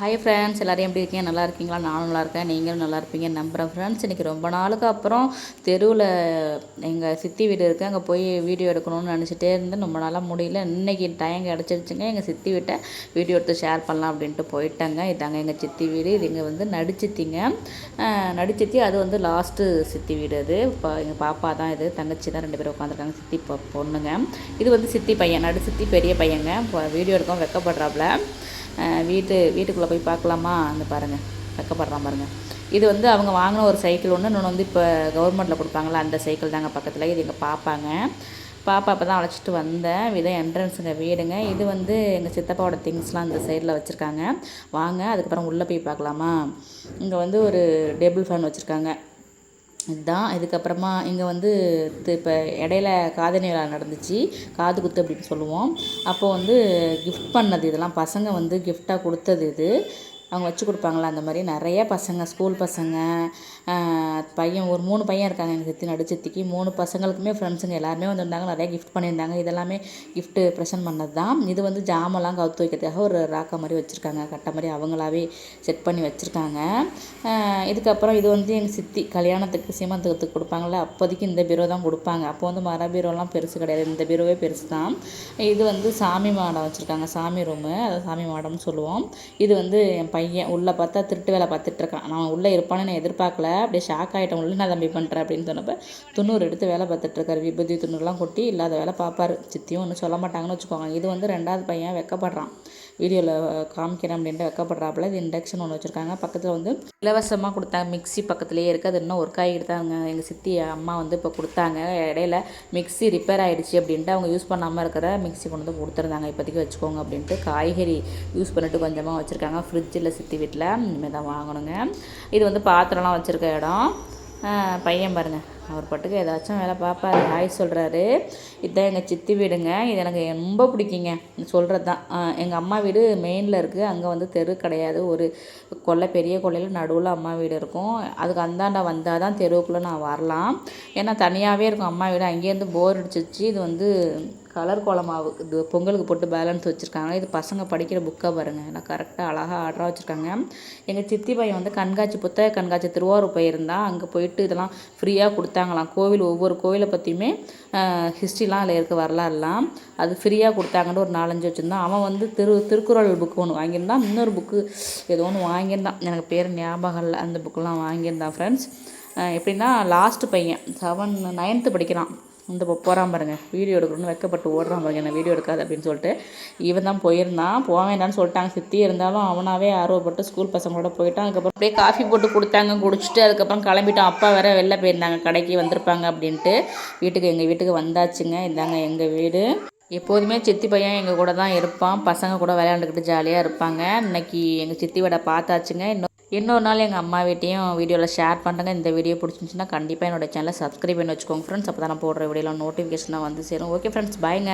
Hi friends எல்லோரும் எப்படி இருக்கீங்க? நல்லா இருக்கீங்களா? நானும் நல்லா இருக்கேன். நீங்களும் நல்லா இருப்பீங்க. நம்புகிறேன் ஃப்ரெண்ட்ஸ் இன்றைக்கி ரொம்ப நாளுக்கு அப்புறம் தெருவில் எங்கள் சித்தி வீடு இருக்குது அங்கே போய் வீடியோ எடுக்கணும்னு நினச்சிட்டே இருந்தேன். ரொம்ப நாளாக முடியல. இன்றைக்கி டைம் கிடச்சிருச்சுங்க. எங்கள் சித்தி வீட்டை வீடியோ எடுத்து ஷேர் பண்ணலாம் அப்படின்ட்டு போயிட்டாங்க. இதாங்க எங்கள் சித்தி வீடு. இது இங்கே வந்து நடிச்சித்திங்க. நடிச்சித்தி அது வந்து லாஸ்ட்டு சித்தி வீடு அது. இப்போ எங்கள் பாப்பா தான் இது. தங்கச்சி தான் ரெண்டு பேரும் உட்காந்துருக்காங்க. சித்தி பொண்ணுங்க. இது வந்து சித்தி பையன். நடு சித்தி பெரிய பையங்க. இப்போ வீடியோ எடுக்கவும் வெக்கப்படுறாப்புல வீட்டு வீட்டுக்குள்ளே போய் பார்க்கலாமா? அந்த பாருங்கள் வெக்கப்படுறான் பாருங்கள் இது வந்து அவங்க வாங்கின ஒரு சைக்கிள் ஒன்று இன்னொன்று வந்து இப்போ கவர்மெண்ட்டில் கொடுப்பாங்களா அந்த சைக்கிள் தாங்க பக்கத்தில். இது எங்கள் பாப்பாங்க. பாப்பா அப்போ தான் அழைச்சிட்டு வந்தேன். இதான் என்ட்ரன்ஸுங்க வீடுங்க. இது வந்து எங்கள் சித்தப்பாவோட திங்ஸ்லாம் இந்த சைடில் வச்சுருக்காங்க. வாங்க அதுக்கப்புறம் உள்ளே போய் பார்க்கலாமா? இங்கே வந்து ஒரு டேபிள் ஃபேன் வச்சுருக்காங்க. இதுதான் இதுக்கப்புறமா இங்கே வந்து இப்போ இடையில காதணி விழா நடந்துச்சு. காது குத்து அப்படின்னு சொல்லுவோம். அப்போது வந்து கிஃப்ட் பண்ணது இதெல்லாம் பசங்க வந்து கிஃப்டாக கொடுத்தது இது. அவங்க வச்சு கொடுப்பாங்களா அந்த மாதிரி நிறைய பசங்க ஸ்கூல் பசங்க பையன் ஒரு மூணு பையன் இருக்காங்க எங்கள் சித்தி நடுச்சித்திக்கு. மூணு பசங்களுக்குமே ஃப்ரெண்ட்ஸுங்க எல்லாருமே வந்திருந்தாங்க நிறையா கிஃப்ட் பண்ணியிருந்தாங்க. இதெல்லாமே கிஃப்ட்டு ப்ரெசென்ட் பண்ணது தான் இது வந்து ஜாமெல்லாம் கவுத்து வைக்கிறதுக்காக ஒரு ராக்கா மாதிரி வச்சுருக்காங்க. கட்டை மாதிரி அவங்களாவே செட் பண்ணி வச்சுருக்காங்க. இதுக்கப்புறம் இது வந்து எங்கள் சித்தி கல்யாணத்துக்கு சீமந்தத்துக்கு கொடுப்பாங்கள்ல அப்போதைக்கு இந்த பீரோ தான் கொடுப்பாங்க. அப்போ வந்து மர பீரோலாம் பெருசு கிடையாது. இந்த பீரோவே பெருசு தான். இது வந்து சாமி மாடம் வச்சுருக்காங்க. சாமி ரூமு அதை சாமி மாடம்னு சொல்லுவோம். இது வந்து என் பையன் உள்ளே பார்த்தா திருட்டு வேலை பார்த்துட்ருக்கான் நான் உள்ளே இருப்பான்னு நான் எதிர்பார்க்கல. அப்படியே ஷாக் ஆகிட்டேன் உள்ள நான் தம்பி பண்ணுறேன் அப்படின்னு சொன்னப்போ துண்ணூறு எடுத்து வேலை பார்த்துட்ருக்காரு இருக்காரு. துண்ணூறுலாம் கொட்டி இல்லாத வேலை பார்ப்பாரு. சித்தியும் ஒன்றும் சொல்ல மாட்டாங்கன்னு வச்சுக்கோங்க. இது வந்து ரெண்டாவது பையன் வெக்கப்படுறான். வீடியோவில் காமிக்கிறேன் அப்படின்ட்டு வைக்கப்படுறாப்புல. இது இண்டக்ஷன் ஒன்று வச்சுருக்காங்க. பக்கத்தில் வந்து இலவசமாக கொடுத்தாங்க. மிக்ஸி பக்கத்துலேயே இருக்குது அது இன்னும் ஒர்க் ஆகிட்டு தான் எங்கள் சித்தி அம்மா வந்து இப்போ கொடுத்தாங்க. இடையில மிக்ஸி ரிப்பேர் ஆகிடுச்சு அப்படின்ட்டு அவங்க யூஸ் பண்ணாமல் இருக்கிற மிக்ஸி கொண்டு வந்து கொடுத்துருந்தாங்க. இப்போதைக்கு வச்சுக்கோங்க அப்படின்ட்டு காய்கறி யூஸ் பண்ணிட்டு கொஞ்சமாக வச்சுருக்காங்க. ஃப்ரிட்ஜில் சித்தி வீட்டில் இனிமேல் தான் வாங்கணுங்க. இது வந்து பாத்திரம்லாம் வச்சுருக்க இடம். பையன் பாருங்கள் அவர் பாட்டுக்கு ஏதாச்சும் வேலை பார்ப்பாரு. ஹாய் சொல்கிறாரு இதுதான் எங்கள் சித்தி வீடுங்க. இது எனக்கு ரொம்ப பிடிக்குங்க. சொல்கிறது தான் எங்கள் அம்மா வீடு மெயினில் இருக்குது அங்கே வந்து தெரு கிடையாது. ஒரு கொல்லை பெரிய கொல்லையில் நடுவில் அம்மா வீடு இருக்கும். அதுக்கு அந்தாண்ட வந்தால் தான் தெருவுக்குள்ளே நான் வரலாம். ஏன்னா தனியாகவே இருக்கும் அம்மா வீடு. அங்கேருந்து போர் அடிச்சிச்சு இது வந்து கலர் கோலமாவு இது பொங்கலுக்கு போட்டு பேலன்ஸ் வச்சுருக்காங்க. இது பசங்க படிக்கிற புக்காக பாருங்கள் நான் கரெக்டாக அழகாக ஆர்டராக வச்சுருக்காங்க. எங்கள் சித்தி பையன் வந்து கண்காட்சி புத்தக கண்காட்சி திருவாரூர் போயிருந்தான் அங்கே போயிட்டு இதெல்லாம் ஃப்ரீயாக கொடுத்தாங்களாம். கோவில் ஒவ்வொரு கோவிலை பற்றியுமே ஹிஸ்ட்ரிலாம் அதில் இருக்க வரலாறுலாம். அது ஃப்ரீயாக கொடுத்தாங்கன்னு ஒரு நாலஞ்சு வச்சுருந்தான். அவன் வந்து திரு திருக்குறள் புக்கு ஒன்று வாங்கியிருந்தான். இன்னொரு புக்கு ஏதோ ஒன்று வாங்கியிருந்தான். எனக்கு பேர் ஞாபகம் இல்லை. அந்த புக்கெல்லாம் வாங்கியிருந்தான் ஃப்ரெண்ட்ஸ் எப்படின்னா லாஸ்ட்டு பையன். செவன் நைன்த்து படிக்கிறான். இந்த போகிறான் பாருங்க. வீடியோ எடுக்கணும்னு வெக்கப்பட்டு ஓடுறான் பாருங்க. என்ன வீடியோ எடுக்காது அப்படின்னு சொல்லிட்டு இவன் தான் போயிருந்தான். போக வேண்டாம்னு சொல்லிட்டாங்க. சித்தி இருந்தாலும் அவனாவே ஆர்வப்பட்டு ஸ்கூல் பசங்களோட போயிட்டான். அதுக்கப்புறம் அப்படியே காஃபி போட்டு கொடுத்தாங்க. குடிச்சிட்டு அதுக்கப்புறம் கிளம்பிட்டான். அப்பா வேற வெளில போயிருந்தாங்க. கடைக்கு வந்திருப்பாங்க அப்படின்ட்டு. வீட்டுக்கு எங்கள் வீட்டுக்கு வந்தாச்சுங்க. இந்தாங்க எங்கள் வீடு. எப்போதுமே சித்தி பையன் எங்கள் கூட தான் இருப்பான். பசங்க கூட விளையாண்டுக்கிட்டு ஜாலியாக இருப்பாங்க. இன்னைக்கு எங்கள் சித்தி வடை பார்த்தாச்சுங்க. இன்னும் இன்னொரு நாள் எங்கள் அம்மா வீட்டையும் வீடியோவில் ஷேர் பண்ணுறேங்க இந்த வீடியோ பிடிச்சிருந்துச்சுன்னா கண்டிப்பாக என்னோட சேனலை சப்ஸ்கிரைப் பண்ணி வச்சுக்கோங்க. ஃப்ரெண்ட்ஸ் அப்போ தான் நான் போடுற வீடியோலாம் நோட்டிஃபிகேஷனாக வந்து சேரும். ஓகே ஃப்ரெண்ட்ஸ் பாய்ங்க